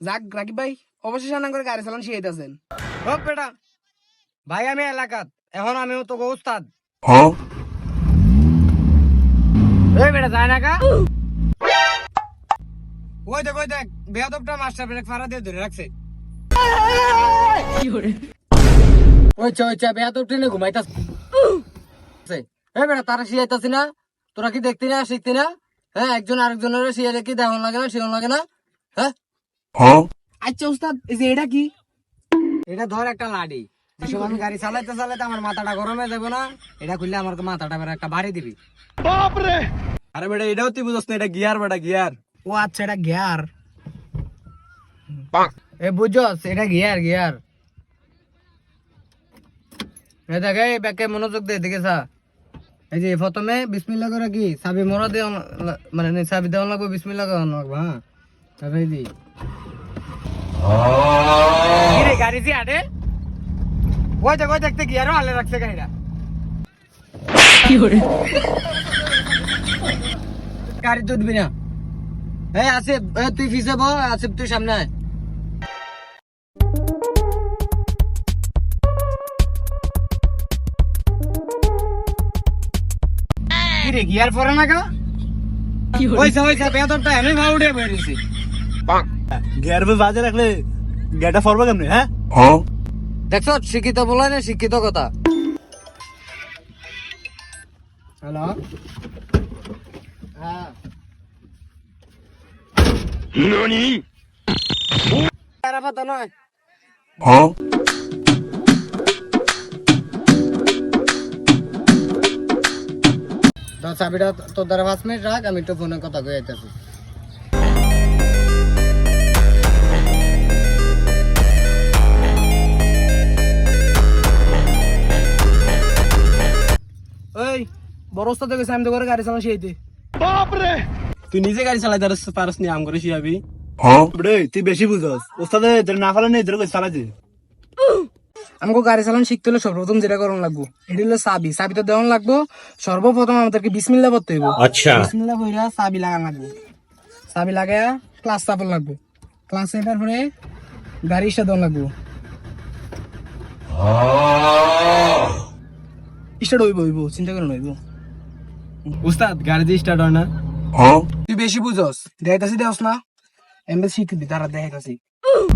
যাক রাকিব ভাই অবশেষে করে গাড়ি চালান শিখাইতেছেন ও বেটা ভাই আমি এলাকাত এখন আমি তো উস্তাদ এই বেটা যায় না কা? ওই দেখ ওই দেখ বেয়াদবটা মাস্টার ব্রেক ফারা দিয়ে ধরে রাখছে। ওই চা ওই চা বেয়াদব ট্রেনে ঘুমাইতাস এই বেটা তারা শিয়াইতাছি না? তোরা কি দেখতি না শিখতি না? হ্যাঁ একজন আরেকজনের শিয়াইলে কি দেখন লাগে না শিখন লাগে না? হ্যাঁ? আচ্ছা উস্তাদ এই যে এটা কি এটা ধর একটা লাডি যেসব আমি গাড়ি চালাইতে চালাইতে আমার মাথাটা গরম হয়ে যাবে না এটা খুললে আমার তো মাথাটা বের একটা বাড়ি দিবি আরে বেটা এটাও তুই বুঝছ না এটা গিয়ার বেটা গিয়ার ও আচ্ছা এটা গিয়ার এ বুঝছস এটা গিয়ার গিয়ার এ দেখ এই ব্যাকে মনোযোগ দে দেখে সা এই যে প্রথমে বিসমিল্লাহ করে কি চাবি মরা দিয়ে মানে নে, চাবি দেওয়া লাগবে বিসমিল্লাহ করে লাগবে হ্যাঁ তারপরে দি কিরে গাড়ি যে আটে? ওই দেখ ওই দেখতে গিয়ারও হালে রাখছে গাড়িটা। গাড়ি তো না। এই আসিফ তুই ফিসে বল আসিফ তুই সামনে আয়। কিরে গিয়ার পরে না কেন ওইসা ওইসা বেতনটা এমনি ভাব উঠে বেরিয়েছি গিয়ার পে বাজে রাখলে গিয়ারটা ফরবে কেমনে হ্যাঁ? দেখছ শিক্ষিত বলা না শিক্ষিত কথা। হ্যালো। হ্যাঁ। তারা পাতা নয়? তো চাবিটা তোর দ্বারা পাঁচ মিনিট রাখ আমি একটু ফোনে কথা কয়ে যাইতেছি ওই বড় উস্তাদ গেছে আমি তো করে গাড়ি চালান শিখাইতে। তুই নিজে গাড়ি চালাই তার পারস নি আম করে শিয়াবি রে তুই বেশি বুঝস। ওস্তাদে তোর না ফেলে নেই তোর কই চালাতে আমাকে গাড়ি চালান শিখতে হলে সর্বপ্রথম যেটা করণ লাগবো এটা হলো চাবি। চাবি তো দেওয়ান লাগবো সর্বপ্রথম আমাদেরকে বিসমিল্লা করতে হইব। আচ্ছা। বিসমিল্লা কইরা চাবি লাগান লাগবে। চাবি লাগায়া ক্লাস চাপন লাগবে। ক্লাস চাপার পরে গাড়ি স্টার্ট লাগবো। স্টার্ট হইব হইব চিন্তা করে হইব। উস্তাদ গাড়ি দিয়ে স্টার্ট হয় না। তুই বেশি বুঝস দেখাইতাছি দেওস না। এমবে শিখতে দি তারা দেখাইতাছি।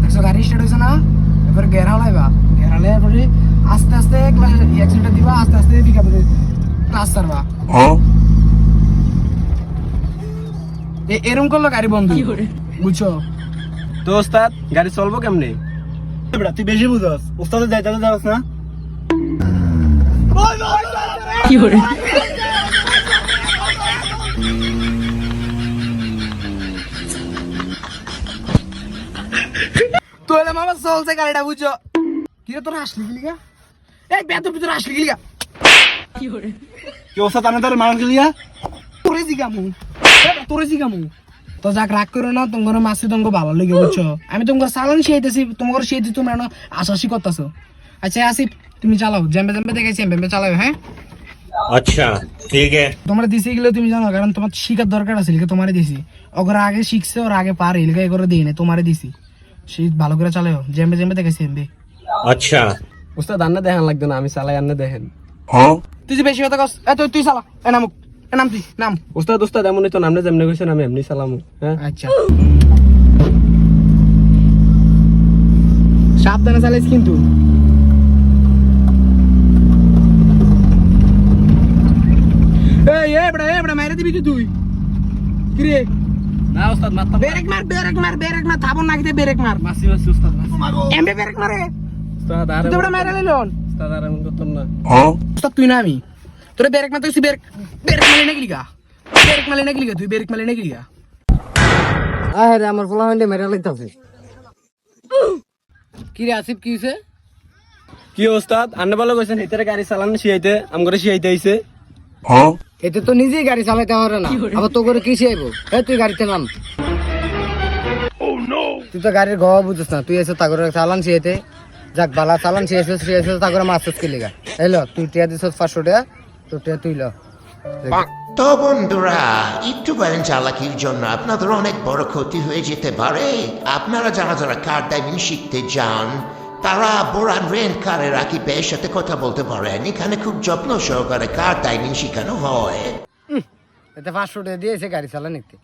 দেখছ গাড়ি স্টার্ট হয়েছে না এবার গেরা লাইবা গেরা লাইবার পরে আস্তে আস্তে অ্যাক্সিডেন্ট দিবা আস্তে আস্তে পিকআপ ক্লাস ছাড়বা। এ- এরম করল গাড়ি বন্ধ। বুঝছ? তো ওস্তাদ গাড়ি চলবো কেমনে? তুই বেশি বুঝস। ওস্তাদে যাইতে যাস না। এলাম আমার চলছে গাড়িটা বুঝছ? কি তোর আসলি গিলি গা এই বেতর ভিতরে আসলি গিলি গা কি ওস্তাদ আনে তার মানুষ গেলিয়া তোরে জিগামু তোরে জিগামু তো যাক রাগ করো না তোমার মাসি তোমাকে ভালো লেগে বুঝছ? আমি তোমার চালান শিখাইতেছি তোমার শিখাইতে তুমি এনো আশাসি করতেছো। আচ্ছা আসিফ তুমি চালাও। জ্যাম্বে জ্যাম্বে দেখেছি জ্যাম্বে চালাও হ্যাঁ? আচ্ছা ঠিক আছে। তোমার দিছি গেলে তুমি জানো কারণ তোমার শিখার দরকার আছে লিখে তোমারে দিছি। ওগরা আগে শিখছে ওর আগে পার হইল গায় করে দিই না তোমারে দিছি। সেই ভালো করে চালাও জেমবে জেমবে দেখে সেমবে আচ্ছা। উস্তাদ আন্না দেখান লাগতো না আমি চালাই আনে দেখেন। হ্যাঁ? তুই যে বেশি কথা কস এ তুই তুই চালা এ নামুক এ নাম তুই নাম। উস্তাদ উস্তাদ এমনই তো নামনে জেমনে কইছেন আমি এমনি চালামু হ্যাঁ? আচ্ছা। সাবধানে চালাইস কিন্তু। দিবি তো তুই? কি রে না উস্তাদ মারতাম ব্রেক মার ব্রেক মার ব্রেক মার থাবন না কিতে ব্রেক মার। মাসি মাসি। উস্তাদ মাসি এমবে ব্রেক মারে। উস্তাদ আর তুই বড় মাইরে লইলন। উস্তাদ আর এমন করতাম না। উস্তাদ তুই না আমি। তোরে ব্রেক মারতে তুই ব্রেক ব্রেক মারলি না গিলিগা ব্রেক মারলি না গিলিগা তুই ব্রেক মারলি না গিলিগা আরে আমার ফলা হইলে মেরা লাগতাছে কি রে আসিফ কি হইছে? কি ওস্তাদ? আন্না ভালো কইছেন হিতারে গাড়ি চালান শিয়াইতে। আম করে শিয়াইতে আইছে। এতে তো নিজেই গাড়ি চালাইতে পারে না। আবার তো করে কি শিখাইবো এ তুই গাড়িতে নাম। তুই তো গাড়ির গহ বুঝিস না। তুই এসে তাগরে চালান শিখাইতে যাক বালা চালান তাগরে মাছ এলো তুই টিয়া দিছিস পাঁচশো টাকা টিয়া তুই ল। তো বন্ধুরা একটু চালাকির জন্য আপনাদের অনেক বড় ক্ষতি হয়ে যেতে পারে। আপনারা যারা যারা কার ড্রাইভিং শিখতে যান তারা বোরান রেন কারে রাখি রাকিবের সাথে কথা বলতে পারেন। এখানে খুব যত্ন সহকারে কার টাইমিং শেখানো হয়? এতে পাঁচশো টাকা দিয়েছে গাড়ি চালানিতে।